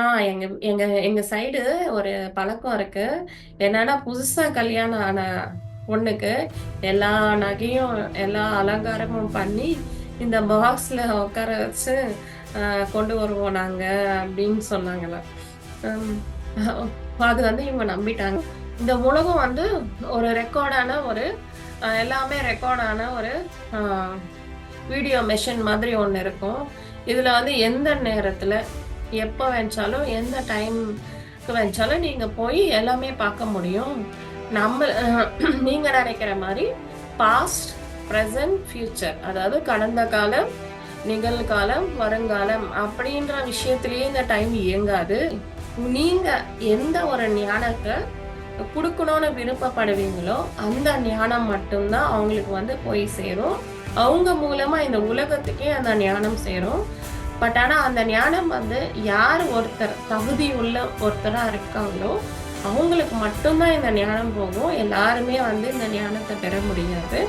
ஆ எங்க எங்க எங்க சைடு ஒரு பழக்கம் இருக்கு. என்னன்னா, புதுசா கல்யாணம் ஆன பொண்ணுக்கு எல்லா நகையும், எல்லா அலங்காரமும் பண்ணி, இந்த பாக்ஸ்ல உட்கார வச்சு கொண்டு வருவோம் நாங்க அப்படின்னு சொன்னாங்களாம். அது வந்து இவங்க நம்பிட்டாங்க. இந்த உலகம் வந்து ஒரு ரெக்கார்டான ஒரு எல்லாமே ரெக்கார்டான ஒரு வீடியோ மெஷின் மாதிரி ஒன்று இருக்கும். இதில் வந்து எந்த நேரத்தில் எப்போ வேணுச்சாலும், எந்த டைம்க்கு வேணுச்சாலும் நீங்கள் போய் எல்லாமே பார்க்க முடியும். நம்ம நீங்கள் நினைக்கிற மாதிரி பாஸ்ட், ப்ரெசன்ட் ஃபியூச்சர் அதாவது கடந்த காலம், நிகழ்காலம், வருங்காலம் அப்படின்ற விஷயத்திலேயே இந்த டைம் இயங்காது. நீங்கள் எந்த ஒரு ஞானத்தை கொடுக்கணும்னு விருப்பப்படுவீங்களோ, அந்த ஞானம் மட்டும்தான் அவங்களுக்கு வந்து போய் சேரும். அவங்க மூலமாக இந்த உலகத்துக்கே அந்த ஞானம் சேரும். பட் ஆனால் அந்த ஞானம் வந்து யார் ஒருத்தர் தகுதி உள்ள ஒருத்தராக இருக்காங்களோ, அவங்களுக்கு மட்டும்தான் இந்த ஞானம் போகும். எல்லாருமே வந்து இந்த ஞானத்தை பெற முடியாது.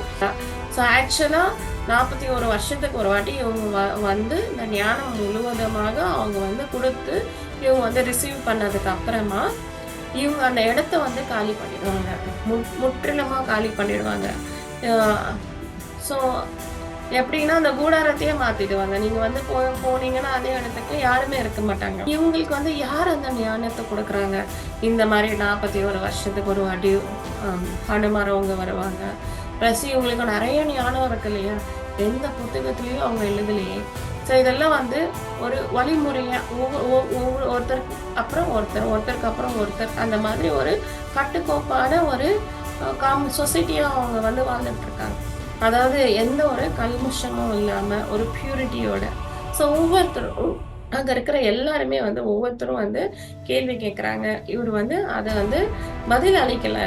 ஸோ ஆக்சுவலாக நாற்பத்தி ஒரு வருஷத்துக்கு ஒரு வாட்டி இவங்க வ வந்து இந்த ஞானம் முழுவதுமாக அவங்க வந்து கொடுத்து இவங்க வந்து ரிசீவ் பண்ணதுக்கு அப்புறமா, இவங்க அந்த இடத்த வந்து காலி பண்ணிடுவாங்க. மு முற்றிலுமாக காலி பண்ணிடுவாங்க. ஸோ எப்படின்னா, அந்த கூடாரத்தையே மாத்திடுவாங்க. நீங்க வந்து போ போனீங்கன்னா அதே இடத்துக்கு யாருமே இருக்க மாட்டாங்க. இவங்களுக்கு வந்து யார் அந்த ஞானத்தை கொடுக்குறாங்க இந்த மாதிரி நாற்பத்தி ஒரு வருஷத்துக்கு ஒரு வாட்டி அனுமரவங்க அவங்க வருவாங்க. ப்ளஸ் இவங்களுக்கு நிறைய ஞானம் இருக்கு இல்லையா? எந்த புத்தகத்துலேயும் அவங்க எழுதலையே. ஸோ இதெல்லாம் வந்து ஒரு வழிமுறையாக ஒவ்வொ ஒவ்வொரு ஒருத்தருக்கு அப்புறம் ஒருத்தர், ஒருத்தருக்கு அப்புறம் ஒருத்தர் அந்த மாதிரி ஒரு கட்டுக்கோப்பான ஒரு காம் சொசைட்டியாக அவங்க வந்து வாழ்ந்துட்டு இருக்காங்க. அதாவது எந்த ஒரு கல்முஷமும் இல்லாம, ஒரு பியூரிட்டியோட. ஸோ ஒவ்வொருத்தரும் அங்க இருக்கிற எல்லாருமே வந்து ஒவ்வொருத்தரும் வந்து கேள்வி கேட்குறாங்க. இவர் வந்து அதை வந்து பதில் அளிக்கல.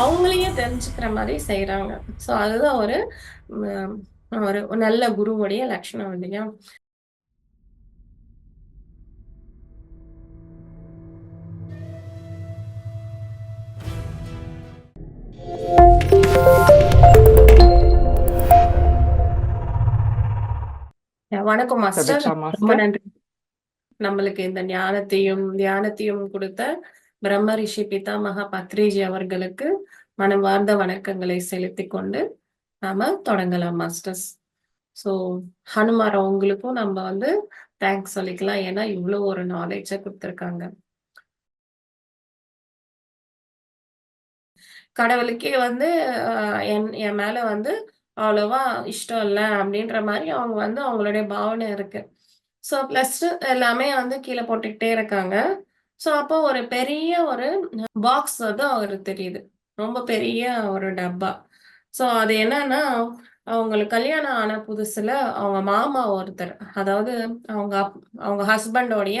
அவங்களையே தெரிஞ்சுக்கிற மாதிரி செய்கிறாங்க ஸோ அதுதான் ஒரு ஒரு நல்ல குருவுடைய லட்சணம் இல்லையா? வணக்கம் மாஸ்டர். ரொம்ப? நன்றி. நம்மளுக்கு இந்த ஞானத்தையும், தியானத்தையும் குடுத்த பிரம்ம ரிஷி பிதாமகா பத்ரிஜி அவர்களுக்கு மனமார்ந்த வணக்கங்களை செலுத்திக் கொண்டு, நாம தொடங்கலாம் மாஸ்டர்ஸ். ஸோ ஹனுமார் அவங்களுக்கும் நம்ம வந்து தேங்க்ஸ் சொல்லிக்கலாம். ஏன்னா, இவ்ளோ ஒரு நாலேட்ஜ குடுத்துருக்காங்க. கடவுளுக்கே வந்து என் என் மேல வந்து அவ்வளவா இஷ்டம் இல்ல அப்படின்ற மாதிரி அவங்க வந்து அவங்களுடைய பாவனை இருக்கு. ஸோ ப்ளஸ் எல்லாமே வந்து கீழே போட்டுக்கிட்டே இருக்காங்க. ஸோ அப்போ ஒரு பெரிய ஒரு பாக்ஸ் வந்து அவருக்கு தெரியுது. ரொம்ப பெரிய ஒரு டப்பா. ஸோ அது என்னன்னா, அவங்களுக்கு கல்யாணம் ஆன புதுசுல அவங்க மாமா ஒருத்தர், அதாவது அவங்க அவங்க ஹஸ்பண்டோடைய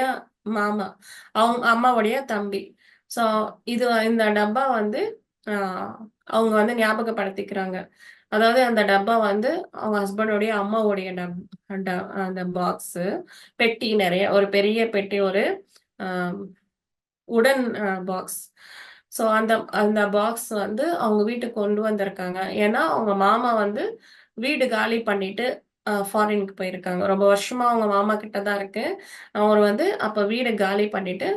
மாமா, அவங்க அம்மாவுடைய தம்பி. ஸோ இது இந்த டப்பா வந்து அவங்க வந்து ஞாபகப்படுத்திக்கிறாங்க. அதாவது அந்த டப்பா வந்து அவங்க ஹஸ்பண்டோடைய அம்மாவுடைய டப் அந்த பாக்ஸு. பெட்டி நிறைய ஒரு பெரிய பெட்டி ஒரு உடன் பாக்ஸ். ஸோ அந்த அந்த பாக்ஸ் வந்து அவங்க வீட்டுக்கு கொண்டு வந்திருக்காங்க. ஏன்னா, அவங்க மாமா வந்து வீடு காலி பண்ணிட்டு ஃபாரினுக்கு போயிருக்காங்க. ரொம்ப வருஷமா அவங்க மாமா கிட்ட தான் இருக்கு. அவர் வந்து அப்ப வீடு காலி பண்ணிட்டு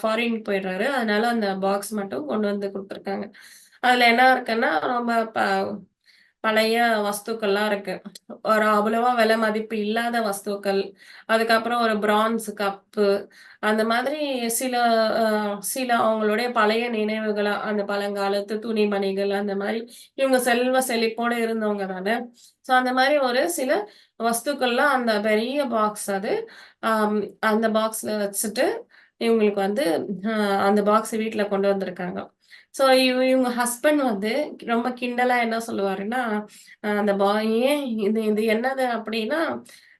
ஃபாரினுக்கு போயிடுறாரு. அதனால அந்த பாக்ஸ் மட்டும் கொண்டு வந்து கொடுத்துருக்காங்க அதுல என்ன இருக்குன்னா, ரொம்ப ப பழைய வஸ்துக்கள்லாம் இருக்கு. ஒரு அவ்வளவா விலை மதிப்பு இல்லாத வஸ்துக்கள். அதுக்கப்புறம் ஒரு பிரான்ஸ் கப்பு. அந்த மாதிரி சில சில அவங்களுடைய பழைய நினைவுகளா, அந்த பழங்காலத்து துணிமணிகள் அந்த மாதிரி இவங்க செல்வ செழிப்போட இருந்தவங்க தானே. ஸோ அந்த மாதிரி ஒரு சில வஸ்துக்கள்லாம் அந்த பெரிய பாக்ஸ் அது. அந்த பாக்ஸ்ல வச்சுட்டு, இவங்களுக்கு வந்து அந்த பாக்ஸ் வீட்ல கொண்டு வந்திருக்காங்க. ஸோ இவ இவங்க ஹஸ்பண்ட் வந்து ரொம்ப கிண்டலா என்ன சொல்லுவாருன்னா, அந்த பா ஏன் இது இது என்னது அப்படின்னா,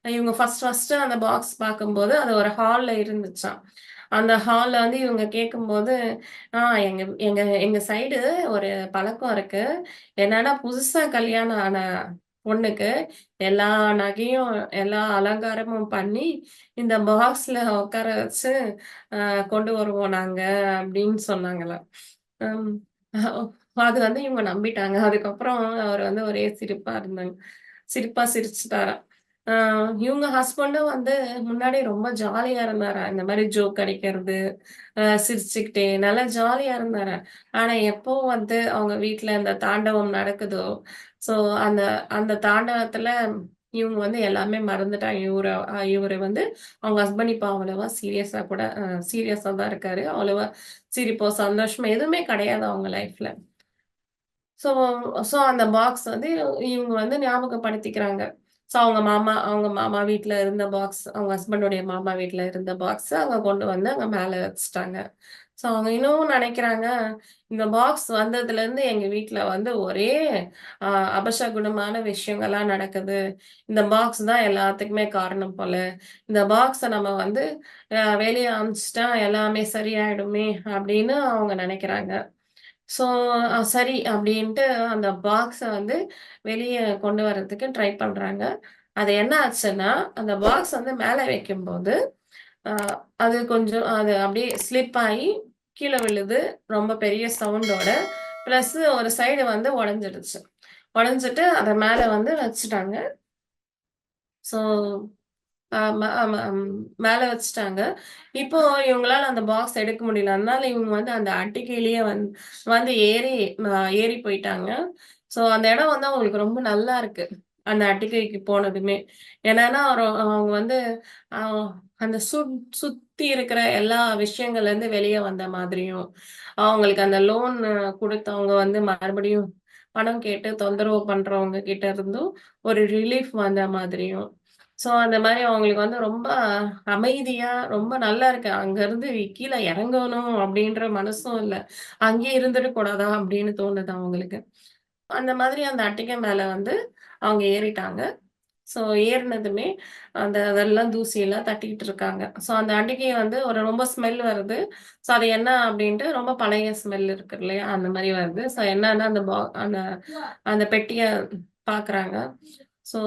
இவங்க ஃபர்ஸ்ட் ஃபர்ஸ்ட்டு அந்த பாக்ஸ் பார்க்கும்போது, அது ஒரு ஹால்ல இருந்துச்சாம். அந்த ஹாலில் வந்து இவங்க கேட்கும்போது, "ஆ எங்க எங்க எங்க சைடு ஒரு பழக்கம் இருக்கு. என்னன்னா, புதுசாக கல்யாணம் ஆன பொண்ணுக்கு எல்லா நகையும், எல்லா அலங்காரமும் பண்ணி, இந்த பாக்ஸ்ல உட்கார வச்சு கொண்டு வருவோம் நாங்கள் அப்படின்னு சொன்னாங்களாம். அது வந்து இவங்க நம்பிட்டாங்க. அதுக்கப்புறம் அவர் வந்து ஒரே சிரிப்பா இருந்தாங்க. சிரிப்பா சிரிச்சுட்டாரா இவங்க ஹஸ்பண்டும் வந்து முன்னாடி ரொம்ப ஜாலியா இருந்தாரா இந்த மாதிரி ஜோக் அடிக்கிறது, சிரிச்சுக்கிட்டே நல்லா ஜாலியா இருந்தாரா ஆனா எப்போ வந்து அவங்க வீட்டுல இந்த தாண்டவம் நடக்குதோ, ஸோ அந்த அந்த தாண்டவத்துல இவங்க வந்து எல்லாமே மறந்துட்டான் இவரை இவரை இவரு வந்து அவங்க ஹஸ்பண்ட் இப்போ அவ்வளவா சீரியஸாக கூட சீரியஸாக தான் இருக்காரு. அவ்வளவா சிரிப்போ, சந்தோஷமோ எதுவுமே கிடையாது அவங்க லைஃப்ல. ஸோ ஸோ அந்த பாக்ஸ் வந்து இவங்க வந்து ஞாபகப்படுத்திக்கிறாங்க. ஸோ அவங்க மாமா அவங்க மாமா வீட்டில் இருந்த பாக்ஸ், அவங்க ஹஸ்பண்டோடைய மாமா வீட்டில் இருந்த பாக்ஸ் அங்கே கொண்டு வந்து அங்கே மேலே வச்சுட்டாங்க. ஸோ அவங்க இன்னமும் நினைக்கிறாங்க இந்த பாக்ஸ் வந்ததுலேருந்து எங்க வீட்டில் வந்து ஒரே அபசகுணமான விஷயங்கள்லாம் நடக்குது. இந்த பாக்ஸ் தான் எல்லாத்துக்குமே காரணம் போல. இந்த பாக்ஸை நம்ம வந்து வெளியே அமிச்சிட்டா எல்லாமே சரியாயிடுமே! அப்படின்னு அவங்க நினைக்கிறாங்க ஸோ, சரி அப்படின்ட்டு அந்த பாக்ஸை வந்து வெளியே கொண்டு வர்றதுக்கு ட்ரை பண்றாங்க. அது என்ன ஆச்சுன்னா, அந்த பாக்ஸ் வந்து மேலே வைக்கும்போது, அது கொஞ்சம் அது அப்படியே ஸ்லிப் ஆகி கீழே விழுது. ரொம்ப பெரிய சவுண்டோட. ப்ளஸ் ஒரு சைடு வந்து உடஞ்சிடுச்சு உடஞ்சிட்டு அதை மேலே வந்து வச்சுட்டாங்க. ஸோ மேலே வச்சுட்டாங்க. இப்போ இவங்களால அந்த பாக்ஸ் எடுக்க முடியல. அதனால இவங்க வந்து அந்த அட்டிக்கையிலேயே வந் வந்து ஏறி ஏறி போயிட்டாங்க. ஸோ அந்த இடம் வந்து அவங்களுக்கு ரொம்ப நல்லா இருக்கு. அந்த அட்டிக்கைக்கு போனதுமே. என்னன்னா, அவங்க வந்து அந்த சு சுத்தி இருக்கிற எல்லா விஷயங்கள்ல இருந்து வெளிய வந்த மாதிரியும், அவங்களுக்கு அந்த லோன் குடுத்தவங்க வந்து மறுபடியும் பணம் கேட்டு தொந்தரவு பண்றவங்க கிட்ட இருந்தும் ஒரு ரிலீஃப் வந்த மாதிரியும். ஸோ, அந்த மாதிரி அவங்களுக்கு வந்து ரொம்ப அமைதியா, ரொம்ப நல்லா இருக்கு. அங்க இருந்து கீழ இறங்கணும் அப்படின்ற மனசும் இல்ல. அங்கேயே இருந்துறக் கூடாதா அப்படின்னு தோணுது அவங்களுக்கு. அந்த மாதிரி அந்த அட்டிகை மேல வந்து அவங்க ஏறிட்டாங்க. ஸோ ஏறினதுமே அந்த அதெல்லாம் தூசியெல்லாம் தட்டிக்கிட்டு இருக்காங்க. ஸோ அந்த அண்டிகை வந்து ஒரு ரொம்ப ஸ்மெல் வருது. ஸோ அது என்ன அப்படின்ட்டு ரொம்ப பழைய ஸ்மெல் இருக்கு இல்லையா? அந்த மாதிரி வருது. ஸோ என்னன்னா அந்த பா அந்த அந்த பெட்டிய பாக்குறாங்க. ஸோ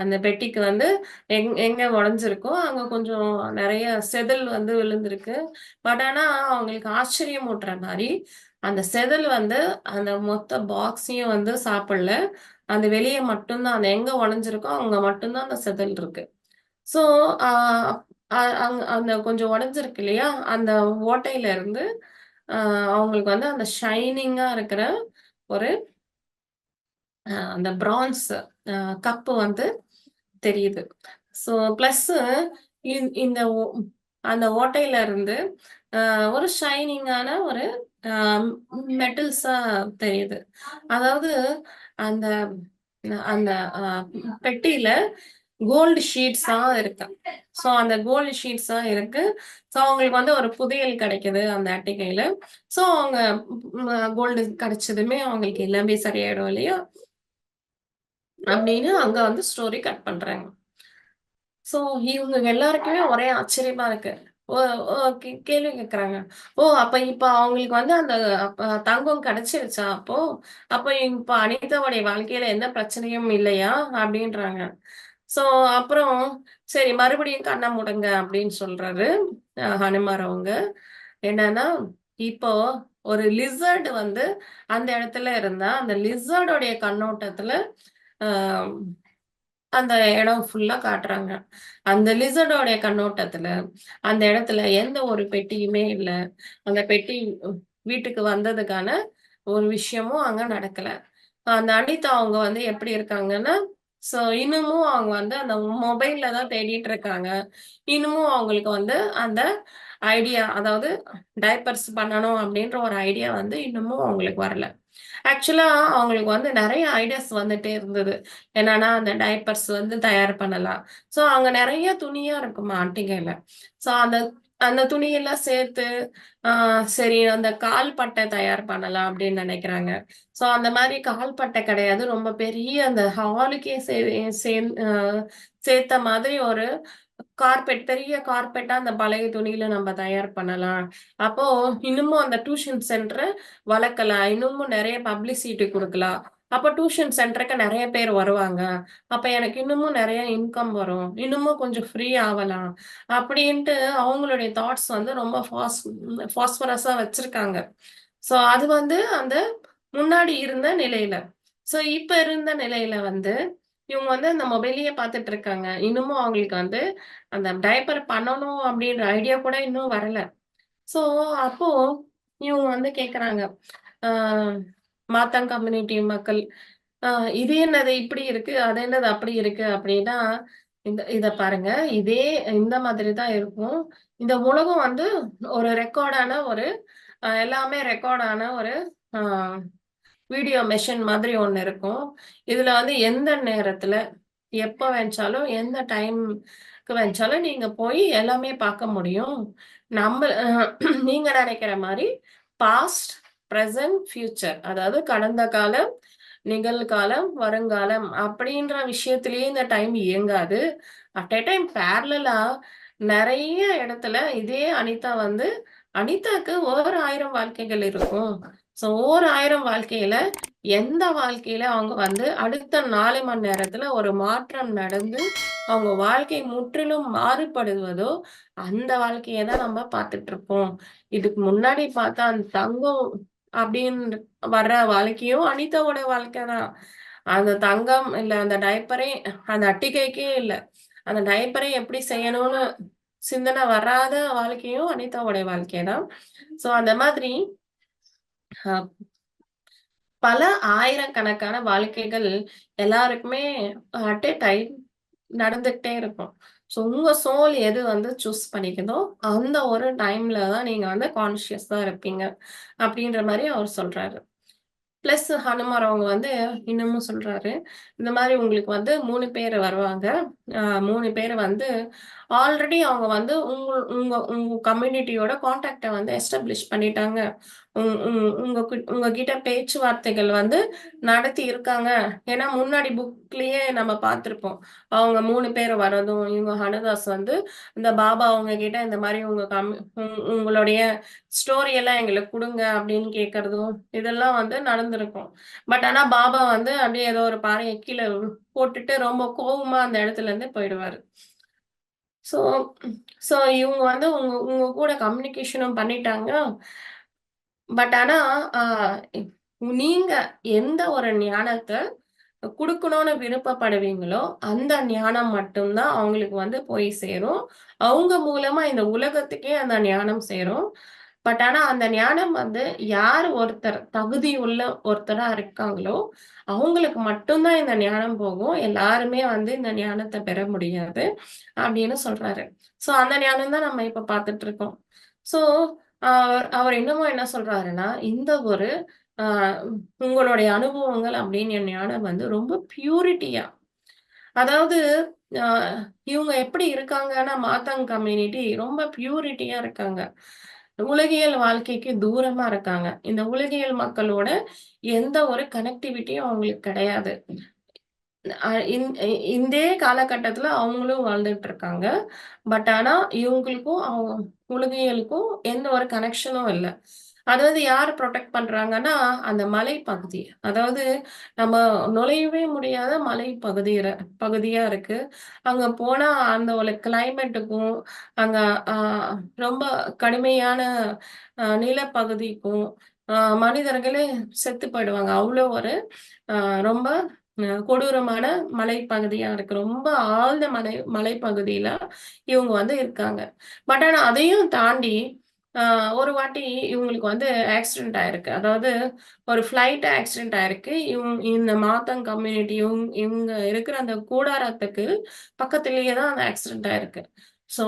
அந்த பெட்டிக்கு வந்து எங் எங்க உடைஞ்சிருக்கோ, அங்க கொஞ்சம் நிறைய செதில் வந்து விழுந்திருக்கு. பட் ஆனா அவங்களுக்கு ஆச்சரியம் ஊட்டுற மாதிரி அந்த செதில் வந்து அந்த மொத்த பாக்ஸையும் வந்து சாப்பிடல. அந்த வெளியே மட்டும் தான் அந்த எங்க உடைஞ்சிருக்கோ, அங்க மட்டும் தான் அந்த செதில் இருக்கு. ஸோ அங் அந்த கொஞ்சம் உடைஞ்சிருக்கு இல்லையா? அந்த ஓட்டையில இருந்து அவங்களுக்கு வந்து அந்த ஷைனிங்கா இருக்கிற ஒரு அந்த பிரான்ஸ் கப்பு வந்து தெரியுது. ஸோ பிளஸ் இந் இந்த அந்த ஓட்டையில இருந்து ஒரு ஷைனிங்கான ஒரு மெட்டல்ஸா தெரியுது. அதாவது அந்த அந்த பெட்டியில கோல்டு ஷீட்ஸா இருக்கு. ஸோ அந்த கோல்டு ஷீட்ஸா இருக்கு. ஸோ அவங்களுக்கு வந்து ஒரு புதையல் கிடைக்குது அந்த அட்டிகையில. ஸோ அவங்க கோல்டு கிடைச்சதுமே அவங்களுக்கு எல்லாமே சரியாயிடும் இல்லையா? அப்படின்னு அங்க வந்து ஸ்டோரி கட் பண்றாங்க. ஸோ இவங்க எல்லாருக்குமே ஒரே ஆச்சரியமா இருக்கு. ஓ ஓ கே கேள்வி கேட்குறாங்க. ஓ! அப்ப இப்ப அவங்களுக்கு வந்து அந்த அப்ப தங்கம் கிடைச்சிருச்சா அப்போ? அப்ப இப்ப அனிதாவுடைய வாழ்க்கையில எந்த பிரச்சனையும் இல்லையா? அப்படின்றாங்க. ஸோ அப்புறம் சரி மறுபடியும் கண்ண மூடுங்க அப்படின்னு சொல்றாரு அ ஹனுமார் அவங்க. என்னன்னா, இப்போ ஒரு லிசர்ட் வந்து அந்த இடத்துல இருந்தா, அந்த லிசர்டோடைய கண்ணோட்டத்துல அ அந்த இடம் ஃபுல்லா காட்டுறாங்க. அந்த லிசர்டோடைய கண்ணோட்டத்துல, அந்த இடத்துல எந்த ஒரு பெட்டியுமே இல்ல. அந்த பெட்டி வீட்டுக்கு வந்ததுக்கான ஒரு விஷயமும் அங்க நடக்கல. அந்த அனிதா அவங்க வந்து எப்படி இருக்காங்கன்னா, ஸோ இன்னமும் அவங்க வந்து அந்த மொபைல்ல தான் தேடிட்டு இருக்காங்க. இன்னமும் அவங்களுக்கு வந்து அந்த ஐடியா அதாவது டைப்பர்ஸ் பண்ணணும் அப்படின்ற ஒரு ஐடியா வந்து இன்னமும் அவங்களுக்கு வரல. ஆக்சுவலா அவங்களுக்கு வந்து நிறைய ஐடியாஸ் வந்துட்டே இருந்தது. என்னன்னா, அந்த டைப்பர்ஸ் வந்து தயார் பண்ணலாம். ஸோ அங்க நிறைய துணியா இருக்குமா அட்டிகைல. ஸோ அந்த அந்த துணியெல்லாம் சேர்த்து, சரி அந்த கால் பட்டை தயார் பண்ணலாம் அப்படின்னு நினைக்கிறாங்க ஸோ அந்த மாதிரி கால் பட்டை கிடையாது. ரொம்ப பெரிய அந்த ஹாலுக்கே சே சேந் சேர்த்த மாதிரி ஒரு கார்பெட் பெரிய கார்பெட்டா அந்த பழைய துணியில நம்ம தயார் பண்ணலாம். அப்போ இன்னமும் அந்த டியூஷன் சென்டரை வளர்க்கலாம். இன்னமும் நிறைய பப்ளிசிட்டி கொடுக்கலாம் அப்போ டியூஷன் சென்டருக்கு நிறைய பேர் வருவாங்க. அப்போ எனக்கு இன்னமும் நிறைய இன்கம் வரும். இன்னமும் கொஞ்சம் ஃப்ரீ ஆகலாம் அப்படின்ட்டு அவங்களுடைய தாட்ஸ் வந்து ரொம்ப ஃபாஸ் ஃபாஸ்பரஸாக வச்சிருக்காங்க. ஸோ அது வந்து அந்த முன்னாடி இருந்த நிலையில. ஸோ இப்போ இருந்த நிலையில வந்து இவங்க வந்து அந்த மொபைலையே பார்த்துட்டு இருக்காங்க. இன்னமும் அவங்களுக்கு வந்து அந்த டைப்பர் பண்ணணும் அப்படின்ற ஐடியா கூட இன்னும் வரல. ஸோ அப்போ இவங்க வந்து கேட்குறாங்க. ஆ மாத்தாங் கம்யூனிட்டி மக்கள், இது என்னது இப்படி இருக்கு? அது என்னது அப்படி இருக்கு?" அப்படின்னா, இந்த இத பாருங்க. இதே இந்த மாதிரி தான் இருக்கும். இந்த உலகம் வந்து ஒரு ரெக்கார்டான ஒரு எல்லாமே ரெக்கார்டான ஒரு வீடியோ மெஷின் மாதிரி ஒன்று இருக்கும். இதுல வந்து எந்த நேரத்துல, எப்போ வேணுச்சாலும், எந்த டைம்க்கு வேணுச்சாலும் நீங்க போய் எல்லாமே பார்க்க முடியும். நம்ம நீங்கள் நீங்க மாதிரி பாஸ்ட், ப்ரெசன்ட் ஃபியூச்சர் அதாவது கடந்த காலம், நிகழ்காலம், வருங்காலம் அப்படின்ற விஷயத்திலேயே இந்த டைம் இயங்காது. அட் எ டைம் பேரலலா நிறைய இடத்துல இதே அனிதா வந்து அனிதாக்கு ஓர் ஆயிரம் வாழ்க்கைகள் இருக்கும். ஸோ ஓர் ஆயிரம் வாழ்க்கையில எந்த வாழ்க்கையில அவங்க வந்து அடுத்த நாலு மணி நேரத்துல ஒரு மாற்றம் நடந்து, அவங்க வாழ்க்கை முற்றிலும் மாறுபடுவதோ, அந்த வாழ்க்கையை தான் நம்ம பார்த்துட்டு இருப்போம் இதுக்கு முன்னாடி பார்த்தா அந்த தங்கம் அப்படின்னு வர்ற வாழ்க்கையும் அனிதாவோட வாழ்க்கை தான். அந்த தங்கம் இல்ல அந்த டயப்பரே அந்த அட்டிகைக்கே இல்லை அந்த டயப்பரே எப்படி செய்யணும்னு சிந்தனை வராத வாழ்க்கையும் அனிதாவோட வாழ்க்கை தான். ஸோ அந்த மாதிரி பல ஆயிரக்கணக்கான வாழ்க்கைகள் எல்லாருக்குமே அட் ஏ டைம் நடந்துகிட்டே இருக்கும். ஸோ உங்க சோல் எது வந்து சூஸ் பண்ணிக்குதோ, அந்த ஒரு டைம்ல தான் நீங்க வந்து கான்சியஸா இருப்பீங்க. அப்படின்ற மாதிரி அவர் சொல்றாரு. பிளஸ் ஹனுமார் அவங்க வந்து இன்னமும் சொல்றாரு. இந்த மாதிரி உங்களுக்கு வந்து மூணு பேர் வருவாங்க. மூணு பேர் வந்து ஆல்ரெடி அவங்க வந்து உங்க உங்க உங்க கம்யூனிட்டியோட காண்டாக்டை வந்து எஸ்டாப்ளிஷ் பண்ணிட்டாங்க. உங்க உங்ககிட்ட பேச்சுவார்த்தைகள் வந்து நடத்தி இருக்காங்க. ஏன்னா முன்னாடி புக்லயே நம்ம பார்த்துருப்போம் அவங்க மூணு பேர் வரதும், இவங்க ஹனதாஸ் வந்து இந்த பாபா அவங்க கிட்ட இந்த மாதிரி உங்க கம் உங்களுடைய ஸ்டோரி எல்லாம் எங்களுக்கு கொடுங்க அப்படின்னு கேட்கறதும், இதெல்லாம் வந்து நடந்திருக்கும். பட் ஆனா பாபா வந்து அப்படியே ஏதோ ஒரு பாறையை கீழே போட்டுட்டு ரொம்ப கோபமா அந்த இடத்துல இருந்து போயிடுவாரு. ஸோ ஸோ இவங்க வந்து உங்க உங்க கூட கம்யூனிகேஷனும் பண்ணிட்டாங்க. பட் ஆனா, நீங்க எந்த ஒரு ஞானத்தை குடுக்கணும்னு விருப்பப்படுவீங்களோ, அந்த ஞானம் மட்டும் தான் அவங்களுக்கு வந்து போய் சேரும். அவங்க மூலமா இந்த உலகத்துக்கே அந்த ஞானம் சேரும். பட் ஆனா, அந்த ஞானம் வந்து யார் ஒருத்தர் தகுதி உள்ள ஒருத்தரா இருக்காங்களோ, அவங்களுக்கு மட்டும் தான் இந்த ஞானம் போகும். எல்லாருமே வந்து இந்த ஞானத்தை பெற முடியாது. அப்படின்னு சொல்றாரு. சோ அந்த ஞானம் தான் நம்ம இப்ப பார்த்துட்டு இருக்கோம். சோ அ அவர் இன்னமும் என்ன சொல்றாருன்னா, இந்த ஒரு அ உங்களுடைய அனுபவங்கள் அப்படின்னு ஞானம் வந்து ரொம்ப பியூரிட்டியா அதாவது இவங்க எப்படி இருக்காங்கன்னா, மாத்தாங் கம்யூனிட்டி ரொம்ப பியூரிட்டியா இருக்காங்க. உலகியல் வாழ்க்கைக்கு தூரமா இருக்காங்க. இந்த உலகியல் மக்களோட எந்த ஒரு கனெக்டிவிட்டியும் அவங்களுக்கு கிடையாது. இந்த இந் இந்தே காலகட்டத்துல அவங்களும் வாழ்ந்துட்டு இருக்காங்க. பட் ஆனா, இவங்களுக்கும் அவங்க உலகியலுக்கும் எந்த ஒரு கனெக்ஷனும் இல்லை அதாவது யார் ப்ரொடெக்ட் பண்றாங்கன்னா, அந்த மலைப்பகுதி. அதாவது நம்ம நுழையவே முடியாத மலை பகுதி பகுதியா இருக்கு. அங்க போனா அந்த ஒரு கிளைமேட்டுக்கும், அங்க ரொம்ப கடுமையான நிலப்பகுதிக்கும், மனிதர்களே செத்து போயிடுவாங்க. அவ்வளோ ஒரு ரொம்ப கொடூரமான மலைப்பகுதியா இருக்கு. ரொம்ப ஆழ்ந்த மலை மலைப்பகுதியில இவங்க வந்து இருக்காங்க. பட் ஆனா அதையும் தாண்டி ஒரு வாட்டி இவங்களுக்கு வந்து ஆக்சிடென்ட் ஆயிருக்கு. அதாவது ஒரு ஃப்ளைட் ஆக்சிடென்ட் ஆயிருக்கு. இவங்க இந்த மாத்தங் கம்யூனிட்டி இவங்க இவங்க இருக்கிற அந்த கூடாரத்துக்கு பக்கத்துலேயே தான் அந்த ஆக்சிடென்ட் ஆயிருக்கு. ஸோ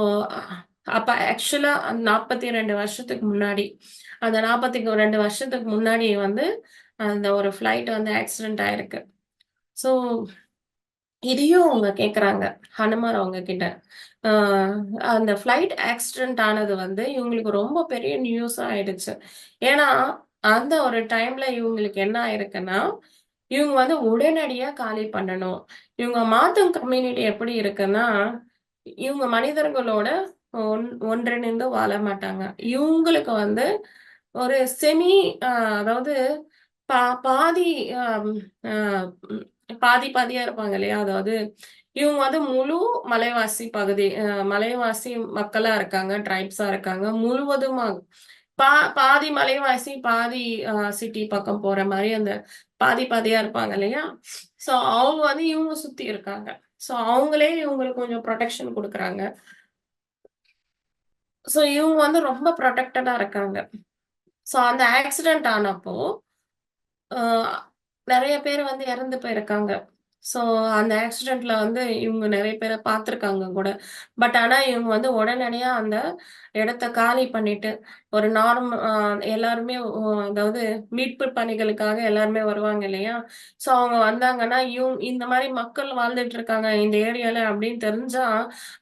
அப்ப ஆக்சுவலா 42 வருஷத்துக்கு முன்னாடி, அந்த 42 வருஷத்துக்கு முன்னாடி வந்து அந்த ஒரு ஃப்ளைட் வந்து ஆக்சிடென்ட் ஆயிருக்கு. ஸோ இதையும் அவங்க கேட்குறாங்க. ஹனுமார் அவங்க கிட்ட. அந்த ஃப்ளைட் ஆக்சிடென்ட் ஆனது வந்து இவங்களுக்கு ரொம்ப பெரிய நியூஸ் ஆயிடுச்சு. ஏன்னா, அந்த ஒரு டைம்ல இவங்களுக்கு என்ன ஆயிருக்குன்னா, இவங்க வந்து உடனடியா காலி பண்ணணும். இவங்க மாத்தம் கம்யூனிட்டி எப்படி இருக்குன்னா, இவங்க மனிதர்களோட ஒன் ஒன்றிணைந்து வாழ மாட்டாங்க. இவங்களுக்கு வந்து ஒரு செமி அதாவது பா பாதி பாதி பாதியா இருப்பாங்க இல்லையா? அதாவது இவங்க வந்து முழு மலைவாசி பகுதி மலைவாசி மக்களா இருக்காங்க, ட்ரைப்ஸா இருக்காங்க. முழுவதுமா பா பாதி மலைவாசி, பாதி சிட்டி பக்கம் போற மாதிரி அந்த பாதி பாதியா இருப்பாங்க இல்லையா? ஸோ அவங்க வந்து இவங்க சுத்தி இருக்காங்க. ஸோ அவங்களே இவங்களுக்கு கொஞ்சம் புரொடெக்ஷன் குடுக்குறாங்க. ஸோ இவங்க வந்து ரொம்ப புரொடெக்டடா இருக்காங்க. ஸோ அந்த ஆக்சிடென்ட் ஆனப்போ, நிறைய பேர் வந்து இறந்து போயிருக்காங்க. ஸோ அந்த ஆக்சிடென்ட்ல வந்து இவங்க நிறைய பேரை பார்த்துருக்காங்க கூட. பட் ஆனா இவங்க வந்து உடனடியா அந்த இடத்த காலி பண்ணிட்டு, ஒரு நார்ம எல்லாருமே அதாவது மீட்பு பணிகளுக்காக எல்லாருமே வருவாங்க இல்லையா? ஸோ அவங்க வந்தாங்கன்னா, இவங்க இந்த மாதிரி மக்கள் வாழ்ந்துட்டு இருக்காங்க இந்த ஏரியால அப்படின்னு தெரிஞ்சா,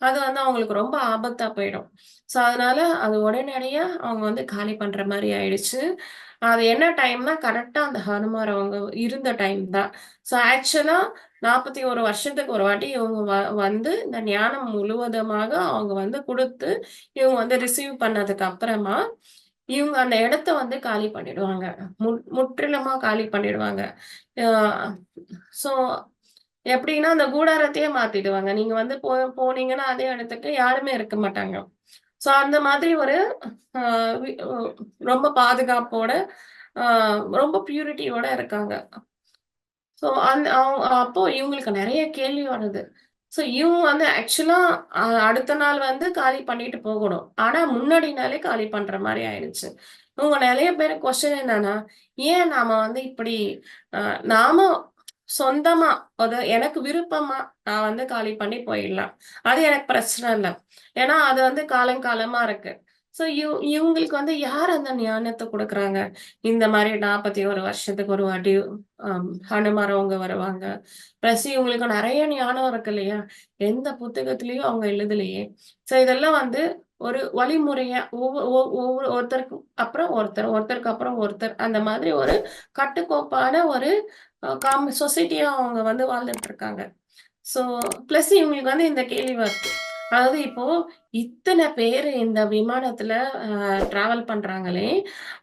அது வந்து அவங்களுக்கு ரொம்ப ஆபத்தா போயிடும். ஸோ அதனால அது உடனடியா அவங்க வந்து காலி பண்ற மாதிரி ஆயிடுச்சு. அது என்ன டைம்னா, கரெக்டாக அந்த ஹனுமார் அவங்க இருந்த டைம் தான். ஸோ ஆக்சுவலாக நாற்பத்தி ஒரு வருஷத்துக்கு ஒரு வாட்டி இவங்க வ வந்து இந்த ஞானம் முழுவதுமாக அவங்க வந்து கொடுத்து இவங்க வந்து ரிசீவ் பண்ணதுக்கு அப்புறமா, இவங்க அந்த இடத்த வந்து காலி பண்ணிடுவாங்க. மு முற்றிலுமா காலி பண்ணிடுவாங்க. ஸோ எப்படின்னா, அந்த கூடாரத்தையே மாத்திடுவாங்க. நீங்க வந்து போ போனீங்கன்னா, அதே இடத்துக்கு யாருமே இருக்க மாட்டாங்க. ஸோ அந்த மாதிரி ஒரு ரொம்ப பாதுகாப்போட, ரொம்ப பியூரிட்டியோட இருக்காங்க. ஸோ அந் அப்போ இவங்களுக்கு நிறைய கேள்வி வருது. ஸோ இவங்க வந்து ஆக்சுவலா அடுத்த நாள் வந்து காலி பண்ணிட்டு போகணும். ஆனா முன்னாடி நாளே காலி பண்ற மாதிரி ஆயிடுச்சு. இவங்க நிறைய பேர் கொஸ்டின் என்னன்னா, ஏன் நாம வந்து இப்படி நாம சொந்தமா அது எனக்கு விருப்பமா நான் வந்து காலி பண்ணி போயிடலாம். அது எனக்கு பிரச்சனை இல்ல. ஏன்னா அது வந்து காலங்காலமா இருக்கு. ஸோ இவ் இவங்களுக்கு வந்து யார் அந்த ஞானத்தை கொடுக்குறாங்க இந்த மாதிரி நாற்பத்தி ஒரு வருஷத்துக்கு ஒரு வாட்டி அம் அவங்க வருவாங்க. ப்ளஸ் இவங்களுக்கு நிறைய ஞானம் இருக்கு இல்லையா? எந்த புத்தகத்துலயும் அவங்க எழுதலையே. ஸோ இதெல்லாம் வந்து ஒரு வழிமுறையா ஒவ்வொ ஒ ஒவ்வொரு ஒருத்தருக்கு அப்புறம் ஒருத்தர், ஒருத்தருக்கு அப்புறம் ஒருத்தர் அந்த மாதிரி ஒரு கட்டுக்கோப்பான ஒரு காம் சொசைட்டியா அவங்க வந்து வாழ்ந்துட்டு இருக்காங்க. ஸோ பிளஸ் இவங்களுக்கு வந்து இந்த கேள்வி வருது. அதாவது இப்போ இத்தனை பேரு இந்த விமானத்துல டிராவல் பண்றாங்களே,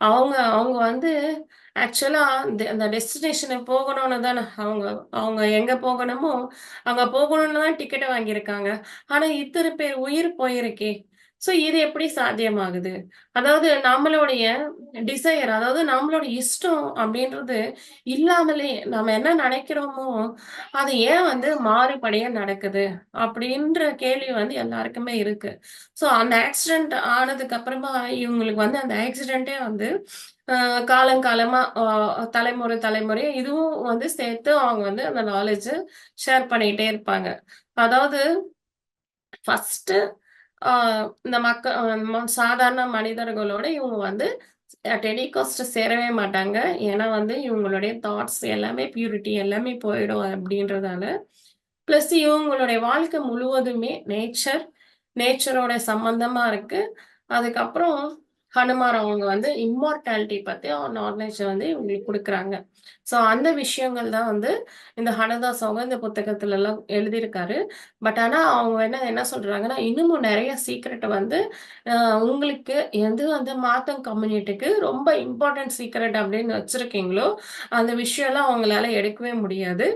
அவங்க அவங்க வந்து ஆக்சுவலா அந்த டெஸ்டினேஷனுக்கு போகணும்னு தானே அவங்க அவங்க எங்க போகணுமோ, அங்க போகணும்னு தான் டிக்கெட்டை வாங்கியிருக்காங்க. ஆனா இத்தனை பேர் உயிர் போயிருக்கே! ஸோ இது எப்படி சாத்தியமாகுது? அதாவது நம்மளுடைய டிசையர் அதாவது நம்மளோட இஷ்டம் அப்படின்றது இல்லாமலே நம்ம என்ன நினைக்கிறோமோ அது ஏன் வந்து மாறுபடியா நடக்குது? அப்படின்ற கேள்வி வந்து எல்லாருக்குமே இருக்கு. ஸோ அந்த ஆக்சிடென்ட் ஆனதுக்கு அப்புறமா இவங்களுக்கு வந்து அந்த ஆக்சிடென்ட்டே வந்து காலங்காலமா தலைமுறை தலைமுறை, இதுவும் வந்து சேர்த்து அவங்க வந்து அந்த நாலேஜ் ஷேர் பண்ணிட்டே இருப்பாங்க. அதாவது ஃபர்ஸ்ட் இந்த மக்க ம சாதாரண மனிதர்களோட இவங்க வந்து டெலிகாஸ்ட் சேரவே மாட்டாங்க. ஏன்னா வந்து இவங்களுடைய தாட்ஸ் எல்லாமே பியூரிட்டி எல்லாமே போயிடும் அப்படின்றதால. ப்ளஸ் இவங்களுடைய வாழ்க்கை முழுவதுமே நேச்சர், நேச்சரோட சம்பந்தமா இருக்கு. அதுக்கப்புறம் ஹனுமார் அவங்க வந்து இம்மார்டாலிட்டி பத்தி நாலேஜ் வந்து இவங்களுக்கு கொடுக்குறாங்க ஸோ அந்த விஷயங்கள் தான் வந்து இந்த ஹனதாஸ் அவங்க இந்த புத்தகத்துலலாம் எழுதியிருக்காரு. பட் ஆனா அவங்க என்ன என்ன சொல்றாங்கன்னா, இன்னமும் நிறைய சீக்ரெட் வந்து உங்களுக்கு எது வந்து மாத்தம் கம்யூனிட்டிக்கு ரொம்ப இம்பார்ட்டன்ட் சீக்ரெட் அப்படின்னு வச்சிருக்கீங்களோ, அந்த விஷயம்லாம் அவங்களால எடுக்கவே முடியாது.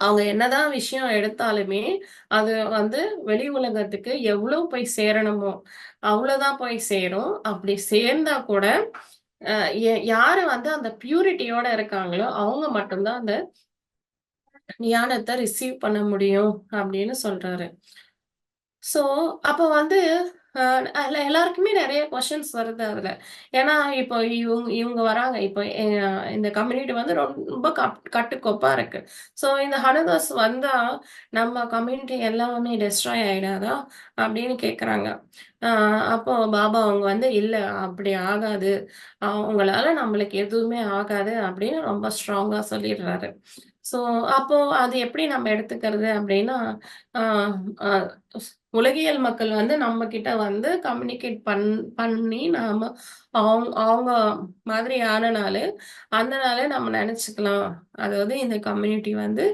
அவங்க என்னதான் விஷயம் எடுத்தாலுமே, அது வந்து வெளி உலகத்துக்கு எவ்வளவு போய் சேரணுமோ, அவ்வளவுதான் போய் சேரும். அப்படி சேர்ந்தா கூட, யாரு வந்து அந்த பியூரிட்டியோட இருக்காங்களோ, அவங்க மட்டும்தான் அந்த ஞானத்தை ரிசீவ் பண்ண முடியும் அப்படின்னு சொல்றாரு. சோ அப்ப வந்து அதுல எல்லாருக்குமே நிறைய கொஸ்டின்ஸ் வருது அதுல. ஏன்னா, இப்போ இவங்க இவங்க வராங்க. இப்போ இந்த கம்யூனிட்டி வந்து ரொம்ப கப் கட்டுக்கோப்பா இருக்கு. ஸோ, இந்த ஹனதாஸ் வந்தா, நம்ம கம்யூனிட்டி எல்லாமே டெஸ்ட்ராய் ஆயிடாதா? அப்படின்னு கேட்குறாங்க. அ அப்போ பாபா அவங்க வந்து, இல்லை அப்படி ஆகாது. அவங்களால நம்மளுக்கு எதுவுமே ஆகாது." அப்படின்னு ரொம்ப ஸ்ட்ராங்கா சொல்லிடுறாரு. ஸோ, அப்போ அது எப்படி நம்ம எடுத்துக்கிறது அப்படின்னா, உலகியல் மக்கள் வந்து நம்ம கிட்ட வந்து கம்யூனிகேட் பண் பண்ணி நாம அவங்க அவங்க மாதிரி ஆனனால, அந்த நாளே நம்ம நினைச்சுக்கலாம் அதாவது இந்த கம்யூனிட்டி வந்து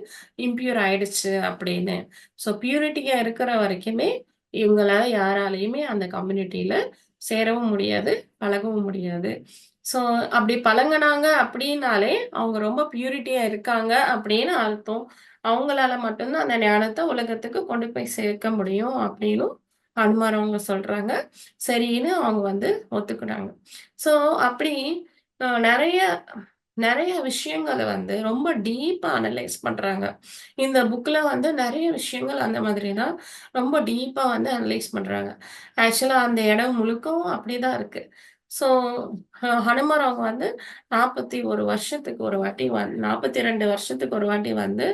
இம்ப்யூர் ஆயிடுச்சு அப்படின்னு. ஸோ பியூரிட்டியா இருக்கிற வரைக்குமே, இவங்களால யாராலையுமே அந்த கம்யூனிட்டியில சேரவும் முடியாது, பழகவும் முடியாது. ஸோ அப்படி பழங்கினாங்க அப்படின்னாலே, அவங்க ரொம்ப பியூரிட்டியா இருக்காங்க அப்படின்னு அர்த்தம். அவங்களால மட்டும்தான் அந்த ஞானத்தை உலகத்துக்கு கொண்டு போய் சேர்க்க முடியும் அப்படின்னும் அனுமார் அவங்க சொல்றாங்க. சரின்னு அவங்க வந்து ஒத்துக்கிறாங்க ஸோ அப்படி நிறைய நிறைய விஷயங்களை விஷயங்கள வந்து ரொம்ப டீப்பாக அனலைஸ் பண்றாங்க. இந்த புக்கில் வந்து நிறைய விஷயங்கள் அந்த மாதிரி தான் ரொம்ப டீப்பாக வந்து அனலைஸ் பண்றாங்க. ஆக்சுவலா அந்த இடம் முழுக்கவும் அப்படிதான் இருக்கு. ஸோ ஹனுமராவ் வந்து அவங்க வந்து 41 வருஷத்துக்கு ஒரு வாட்டி வந் 42 வருஷத்துக்கு ஒரு வாட்டி வந்து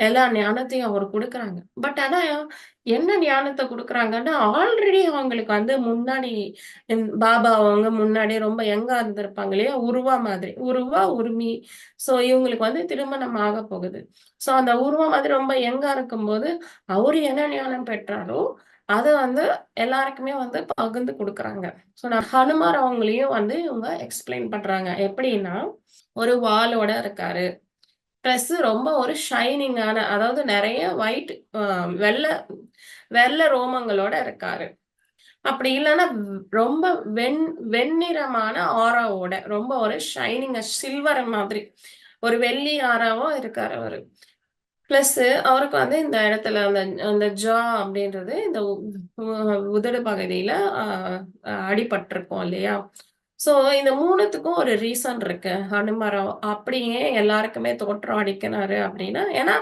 எல்லா ஞானத்தையும் அவர் குடுக்குறாங்க. பட் ஆனா என்ன ஞானத்தை குடுக்குறாங்கன்னா, ஆல்ரெடி அவங்களுக்கு வந்து முன்னாடி பாபா அவங்க முன்னாடி ரொம்ப யங்கா இருந்திருப்பாங்க இல்லையா? உருவா மாதிரி. உருவா, உரிமை ஸோ இவங்களுக்கு வந்து திருமணம் ஆகப் போகுது. ஸோ அந்த உருவா மாதிரி ரொம்ப யங்கா இருக்கும்போது, அவரு என்ன ஞானம் பெற்றாரோ, அதை வந்து எல்லாருக்குமே வந்து பகிர்ந்து கொடுக்குறாங்க ஸோ நான் ஹனுமார் அவங்களையும் வந்து இவங்க எக்ஸ்பிளைன் பண்றாங்க. எப்படின்னா, ஒரு வாலோட இருக்காரு. ப்ளஸ் ரொம்ப ஒரு ஷைனிங்கான அதாவது நிறைய ஒயிட் அ வெள்ள வெள்ள ரோமங்களோட இருக்காரு. அப்படி இல்லைன்னா ரொம்ப வெண் வெண்ணிறமான ஆராவோட ரொம்ப ஒரு ஷைனிங் சில்வர் மாதிரி ஒரு வெள்ளி ஆறாவும் இருக்காரு அவரு. ப்ளஸ்ஸு அவருக்கு வந்து இந்த இடத்துல அந்த அந்த ஜா அப்படின்றது இந்த உதடு பகுதியில அடிபட்டிருக்கும் இல்லையா? ஸோ இந்த மூணுத்துக்கும் ஒரு ரீசன் இருக்கு. அனுமரம் அப்படியே எல்லாருக்குமே தோற்றம் அளிக்கிறாரு அப்படின்னா, ஏன்னா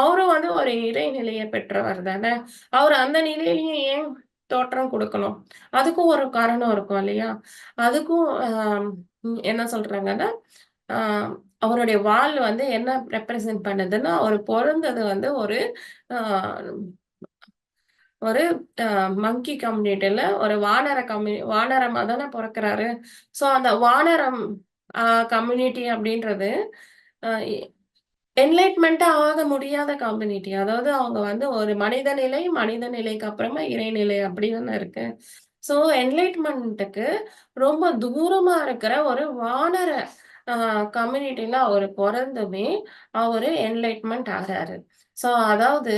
அவரும் வந்து ஒரு இறைநிலைய பெற்றவர் தானே. அவர் அந்த நிலையிலையும் ஏன் தோற்றம் கொடுக்கணும் அதுக்கும் ஒரு காரணம் இருக்கும் இல்லையா? அதுக்கும் என்ன சொல்றாங்கன்னா, அவருடைய வால் வந்து என்ன ரெப்ரசன்ட் பண்ணுதுன்னா, அவர் பிறந்தது வந்து ஒரு ஒரு மங்கி கம்யூனிட்டியில ஒரு வானர கம்யூனி வானரமா தானே பிறக்கிறாரு ஸோ அந்த வானரம் கம்யூனிட்டி அப்படின்றது அ ஆக முடியாத கம்யூனிட்டி. அதாவது அவங்க வந்து ஒரு மனித நிலை, மனித நிலைக்கு அப்புறமா இறைநிலை அப்படின்னு இருக்கு. ஸோ என்லைட்மெண்ட்டுக்கு ரொம்ப தூரமா இருக்கிற ஒரு வானர கம்யூனிட்டியில் கம்யூனிட்டில பிறந்துமே அவர் அவரு ஆகிறாரு ஸோ அதாவது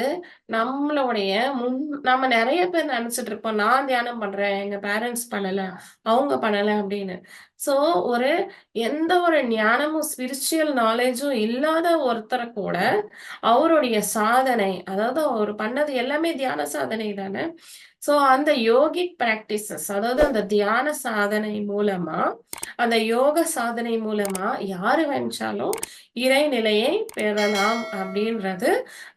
நம்மளுடைய முன் நம்ம நிறைய பேர் நினச்சிட்டு இருப்போம். நான் தியானம் பண்றேன். எங்க பேரண்ட்ஸ் பண்ணலை அவங்க பண்ணலை அப்படின்னு. ஸோ ஒரு எந்த ஒரு ஞானமும் ஸ்பிரிச்சுவல் நாலேஜும் இல்லாத ஒருத்தரை கூட, அவருடைய சாதனை, அதாவது அவர் பண்ணது எல்லாமே தியான சாதனை தானே. ஸோ அந்த யோகிக் பிராக்டிஸஸ் அதாவது அந்த தியான சாதனை மூலமா, அந்த யோக சாதனை மூலமா யாரு வேணுச்சாலும் இறைநிலையை பெறலாம் அப்படின்றது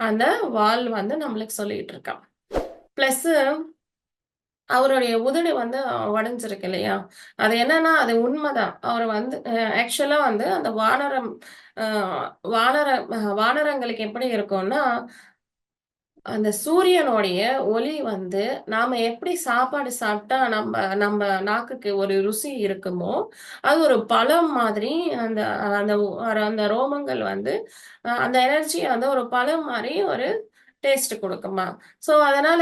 அந்த வாள் வந்து நம்மளுக்கு சொல்லிட்டு இருக்கான். பிளஸ் அவருடைய உதடு வந்து உடஞ்சிருக்கு இல்லையா? அது என்னன்னா, அது உண்மைதான் அவர் வந்து ஆக்சுவலா வந்து அந்த வானரம் வானர வானரங்களுக்கு எப்படி இருக்கும்னா, அந்த சூரியனுடைய ஒளி வந்து நாம எப்படி சாப்பாடு சாப்பிட்டா நம்ம நம்ம நாக்குக்கு ஒரு ருசி இருக்குமோ, அது ஒரு பழம் மாதிரி அந்த அந்த அந்த ரோமங்கள் வந்து அந்த எனர்ஜி வந்து ஒரு பழம் மாதிரி ஒரு டேஸ்ட் கொடுக்குமா ஸோ அதனால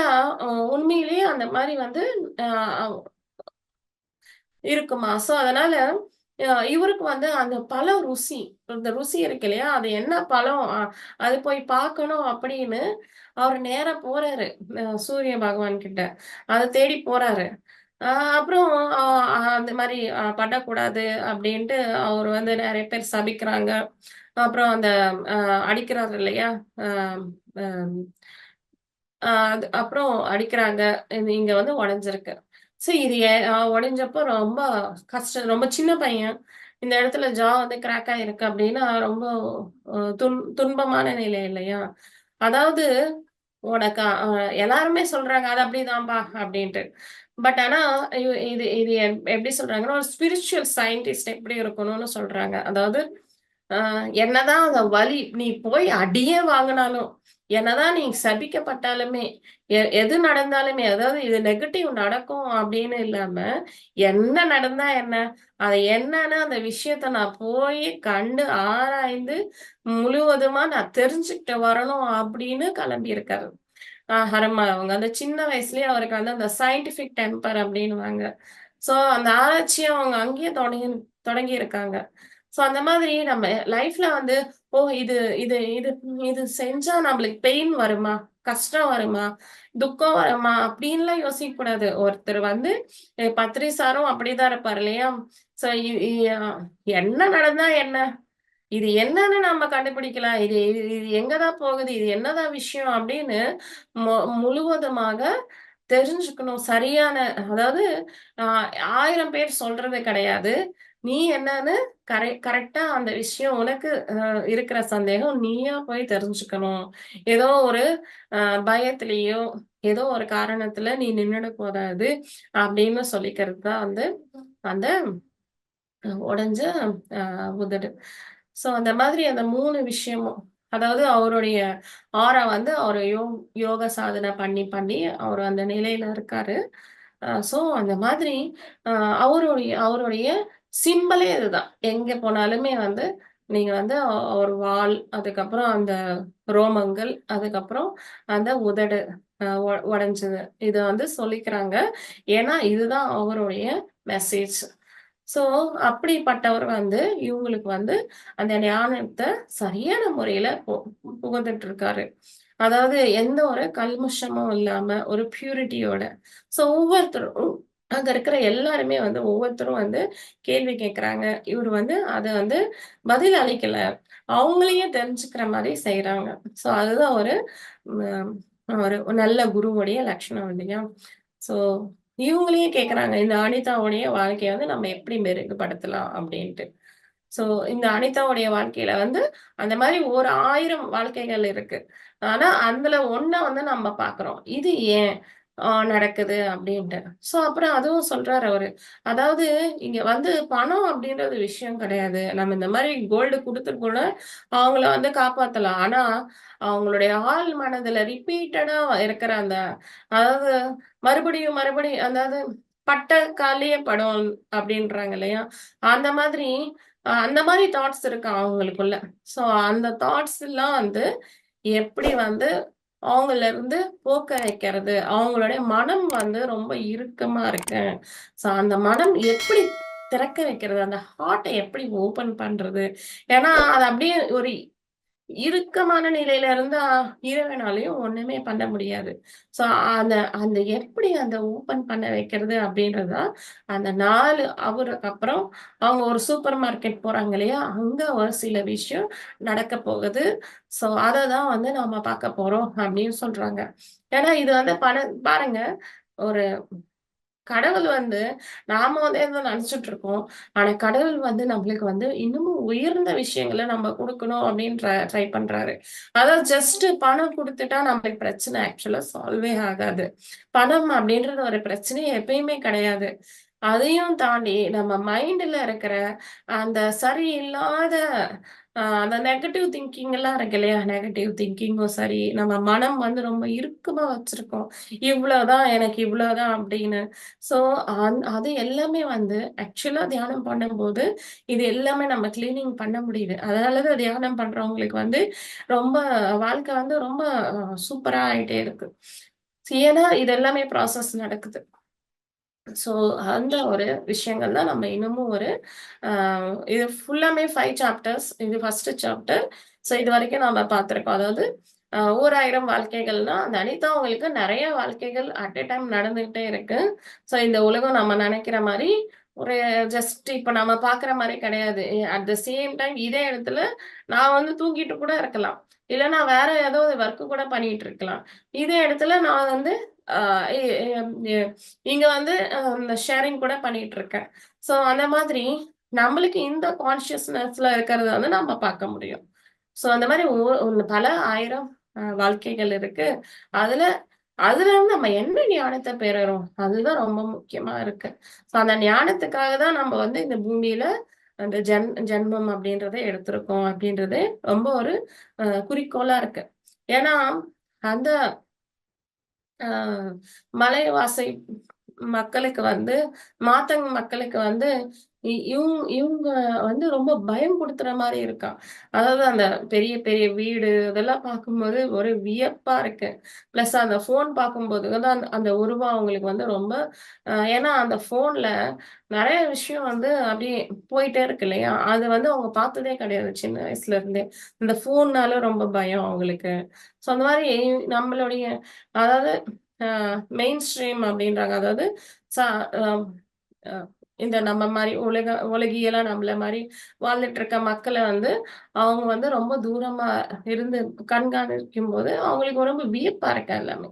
உண்மையிலேயே அந்த மாதிரி வந்து இருக்குமா. ஸோ அதனால இவருக்கு வந்து அந்த பழம் ருசி, அந்த ருசி இருக்கு இல்லையா? அது என்ன பழம் அது போய் பார்க்கணும் அப்படின்னு அவரு நேரா போறாரு. சூரிய பகவான் கிட்ட. அத தேடி போறாரு. அப்புறம் அந்த மாதிரி படக்கூடாது அப்படின்ட்டு அவர் வந்து நிறைய பேர் சபிக்கிறாங்க. அப்புறம் அந்த அடிக்கிறாரு இல்லையா? அது அப்புறம் அடிக்கிறாங்க. இங்க வந்து உடைஞ்சிருக்கு. ஸோ இது உடஞ்சப்போ உடைஞ்சப்போ ரொம்ப கஷ்டம். ரொம்ப சின்ன பையன். இந்த இடத்துல ஜா வந்து கிராக் ஆயிருக்கு அப்படின்னா ரொம்ப துன் துன்பமான நிலை இல்லையா? அதாவது உனக்கு எல்லாருமே சொல்றாங்க, "அது அப்படிதான்பா" அப்படின்ட்டு பட் ஆனா இது இது எப்படி சொல்றாங்கன்னா, ஒரு ஸ்பிரிச்சுவல் சயின்டிஸ்ட் எப்படி இருக்கணும்னு சொல்றாங்க. அதாவது என்னதான் அந்த வலி நீ போய் அடியே வாங்கினாலும் என்னதான் நீ சபிக்கப்பட்டாலுமே, எது நடந்தாலுமே, அதாவது இது நெகட்டிவ் நடக்கும் அப்படின்னு இல்லாம, என்ன நடந்தா என்ன? அது என்னன்னு அந்த விஷயத்த நான் போய் கண்டு ஆராய்ந்து, முழுவதுமா நான் தெரிஞ்சுக்கிட்டு வரணும் அப்படின்னு கெளம்பியிருக்காரு. ஆஹ் ஹரம்மா அவங்க. அந்த சின்ன வயசுலயே அவருக்கு வந்து அந்த சயின்டிபிக் டெம்பர் அப்டின்னுவாங்க. சோ அந்த ஆராய்ச்சியை அவங்க அங்கேயே தொடங்கி தொடங்கி இருக்காங்க ஸோ அந்த மாதிரி நம்ம லைஃப்ல வந்து, ஓ! இது இது இது இது செஞ்சா நம்மளுக்கு பெயின் வருமா? கஷ்டம் வருமா? துக்கம் வருமா? அப்படின்னுலாம் யோசிக்க கூடாது ஒருத்தர் வந்து பத்திரி சாரும் அப்படிதான் இருப்பாரு இல்லையா? ஸோ என்ன நடந்தா என்ன? இது என்னன்னு நம்ம கண்டுபிடிக்கலாம். இது இது எங்கதான் போகுது? இது என்னதான் விஷயம்? அப்படின்னு முழுவதுமாக தெரிஞ்சுக்கணும். சரியான அதாவது ஆயிரம் பேர் சொல்றது கிடையாது. நீ என்னன்னு கரெ கரெக்டா அந்த விஷயம் உனக்கு இருக்கிற சந்தேகம் நீயா போய் தெரிஞ்சுக்கணும். ஏதோ ஒரு அ ஏதோ ஒரு காரணத்துல நீ நின்னுடக்கூடாது அப்படின்னு சொல்லிக்கிறது தான் வந்து அந்த உடைஞ்ச அ உதடு. ஸோ அந்த மாதிரி அந்த மூணு விஷயமும் அதாவது அவருடைய ஆரா வந்து அவர் யோ யோக சாதனை பண்ணி, பண்ணி அவர் அந்த நிலையில இருக்காரு. ஸோ அந்த மாதிரி அவருடைய அவருடைய சிம்பலே இதுதான். எங்க போனாலுமே வந்து நீங்க வந்து ஒரு வால், அதுக்கப்புறம் அந்த ரோமங்கள், அதுக்கப்புறம் அந்த உதடு உடஞ்சது இதை வந்து சொல்லிக்கிறாங்க. ஏன்னா, இதுதான் அவருடைய மெசேஜ். ஸோ அப்படிப்பட்டவர் வந்து இவங்களுக்கு வந்து அந்த ஞானத்தை சரியான முறையில பு புகுந்துட்டு இருக்காரு. அதாவது எந்த ஒரு கல்முஷமும் இல்லாம ஒரு பியூரிட்டியோட. ஸோ ஒவ்வொருத்தரும் அங்க இருக்கிற எல்லாருமே வந்து ஒவ்வொருத்தரும் வந்து கேள்வி கேட்கறாங்க. இவரு வந்து அத வந்து பதில் அளிக்கல. அவங்களையே தெரிஞ்சுக்கிற மாதிரி செய்யறாங்க ஸோ அதுதான் ஒரு ஒரு நல்ல குருவுடைய லட்சணம் இல்லையா? ஸோ இவங்களையே கேட்கறாங்க. இந்த அனிதாவுடைய வாழ்க்கையை வந்து நம்ம எப்படி மெருகுபடுத்தலாம் அப்படின்ட்டு. ஸோ இந்த அனிதாவுடைய வாழ்க்கையில வந்து அந்த மாதிரி ஒரு ஆயிரம் வாழ்க்கைகள் இருக்கு. ஆனா அதுல ஒன்ன வந்து நம்ம பாக்குறோம் இது ஏன் நடக்குது அப்படின்ட்டு. ஸோ அப்புறம் அதுவும் சொல்றாரு அவரு. அதாவது இங்க வந்து பணம் அப்படின்றது விஷயம் கிடையாது. நம்ம இந்த மாதிரி கோல்டு குடுத்து கூட அவங்கள வந்து காப்பாத்தலாம். ஆனா அவங்களுடைய ஆழ் மனதுல ரிப்பீட்டடா இருக்கிற அந்த அதாவது மறுபடியும் மறுபடியும் அதாவது பட்ட காலிய படம் அப்படின்றாங்க இல்லையா? அந்த மாதிரி அந்த மாதிரி தாட்ஸ் இருக்கு அவங்களுக்குள்ள. ஸோ அந்த தாட்ஸ் எல்லாம் வந்து எப்படி வந்து அவங்கலருந்து போக்க வைக்கிறது? அவங்களுடைய மனம் வந்து ரொம்ப இறுக்கமா இருக்கு. ஸோ அந்த மனம் எப்படி திறக்க வைக்கிறது? அந்த ஹார்ட்டை எப்படி ஓப்பன் பண்றது? ஏன்னா, அது அப்படியே ஒரு இறுக்கமான நிலையில இருந்தா இறைவனாலயும் ஒண்ணுமே பண்ண முடியாது. சோ அந்த அந்த எப்படி அந்த ஓப்பன் பண்ண வைக்கிறது அப்படின்றதா அந்த நாலு அவருக்கு அப்புறம் அவங்க ஒரு சூப்பர் மார்க்கெட் போறாங்க இல்லையா? அங்க ஒரு சில விஷயம் நடக்க போகுது. சோ அதை தான் வந்து நாம பார்க்க போறோம் அப்படின்னு சொல்றாங்க. ஏன்னா இது வந்து பண பாருங்க ஒரு கடவுள் வந்து நாம வந்து ஏதோ இருக்கோம். ஆனா கடவுள் வந்து நம்மளுக்கு வந்து இன்னமும் உயர்ந்த விஷயங்களை நம்ம குடுக்கணும் அப்படின்னு ட்ரை பண்றாரு. அதாவது ஜஸ்ட் பணம் குடுத்துட்டா நம்மளுக்கு பிரச்சனை ஆக்சுவலா சால்வே ஆகாது. பணம் அப்படின்றது ஒரு பிரச்சனை எப்பயுமே கிடையாது. அதையும் தாண்டி நம்ம மைண்ட்ல இருக்கிற அந்த சரியில்லாத அந்த நெகட்டிவ் திங்கிங் எல்லாம் இருக்கு இல்லையா? நெகட்டிவ் திங்கிங்கும் சரி, நம்ம மனம் வந்து ரொம்ப இறுக்கமா வச்சிருக்கோம். இவ்வளோதான் எனக்கு இவ்வளவுதான் அப்படின்னு. ஸோ அந் அது எல்லாமே வந்து ஆக்சுவலா தியானம் பண்ணும்போது, இது எல்லாமே நம்ம கிளீனிங் பண்ண முடியுது. அதனாலதான் தியானம் பண்றவங்களுக்கு வந்து ரொம்ப வாழ்க்கை வந்து ரொம்ப சூப்பரா ஆயிட்டே இருக்கு. ஏன்னா இது எல்லாமே ப்ராசஸ் நடக்குது. ஸோ அந்த ஒரு விஷயங்கள் தான் நம்ம இன்னமும் ஒரு இது ஃபுல்லாமே ஃபைவ் சாப்டர்ஸ். இது ஃபர்ஸ்ட் சாப்டர். ஸோ இது வரைக்கும் நம்ம பார்த்துருக்கோம் அதாவது ஓராயிரம் வாழ்க்கைகள்னா, அந்த அனிதா அவங்களுக்கு நிறைய வாழ்க்கைகள் அட் எ டைம் நடந்துகிட்டே இருக்கு. ஸோ இந்த உலகம் நம்ம நினைக்கிற மாதிரி ஒரு ஜஸ்ட் இப்ப நம்ம பார்க்குற மாதிரி கிடையாது. அட் த சேம் டைம் இதே இடத்துல நான் வந்து தூங்கிட்டு கூட இருக்கலாம். இல்லைன்னா வேற ஏதோ ஒர்க் கூட பண்ணிட்டு இருக்கலாம். இதே இடத்துல நான் வந்து இங்க வந்து இந்த ஷேரிங் கூட பண்ணிட்டு இருக்கேன். ஸோ அந்த மாதிரி நம்மளுக்கு இந்த கான்ஷியஸ்னஸ்ல இருக்கிறத வந்து நம்ம பார்க்க முடியும். ஸோ அந்த மாதிரி ஒ ஒண்ணு பல ஆயிரம் வாழ்க்கைகள் இருக்கு. அதுல அதுல இருந்து நம்ம என்ன ஞானத்தை பெறுறோம்? அதுதான் ரொம்ப முக்கியமா இருக்கு. ஸோ அந்த ஞானத்துக்காக தான் நம்ம வந்து இந்த பூமியில அந்த ஜென் ஜென்மம் அப்படின்றத எடுத்திருக்கோம் அப்படின்றது ரொம்ப ஒரு குறிக்கோளா இருக்கு. ஏன்னா, அந்த மலைவாசை மக்களுக்கு வந்து மாத்தங்க மக்களுக்கு வந்து இ இவங்க வந்து ரொம்ப பயம் கொடுத்துற மாதிரி இருக்கா அதாவது அந்த பெரிய பெரிய வீடு இதெல்லாம் பார்க்கும்போது ஒரு வியப்பா இருக்கு. பிளஸ் அந்த ஃபோன் பார்க்கும்போது தான் அந்த அந்த உருவம் அவங்களுக்கு வந்து ரொம்ப ஏன்னா அந்த ஃபோன்ல நிறைய விஷயம் வந்து அப்படியே போயிட்டே இருக்கு இல்லையா? அது வந்து அவங்க பார்த்ததே கிடையாது சின்ன வயசுல இருந்தே. இந்த ஃபோன்னால ரொம்ப பயம் அவங்களுக்கு. ஸோ அந்த மாதிரி நம்மளுடைய அதாவது மெயின் ஸ்ட்ரீம் அப்படின்றாங்க. அதாவது இந்த நம்ம மாதிரி உலக உலகியலா நம்மள மாதிரி வாழ்ந்துட்டு இருக்க மக்களை வந்து அவங்க வந்து ரொம்ப தூரமா இருந்து கண்காணிக்கும் போது அவங்களுக்கு ரொம்ப வியப்பா இருக்க எல்லாமே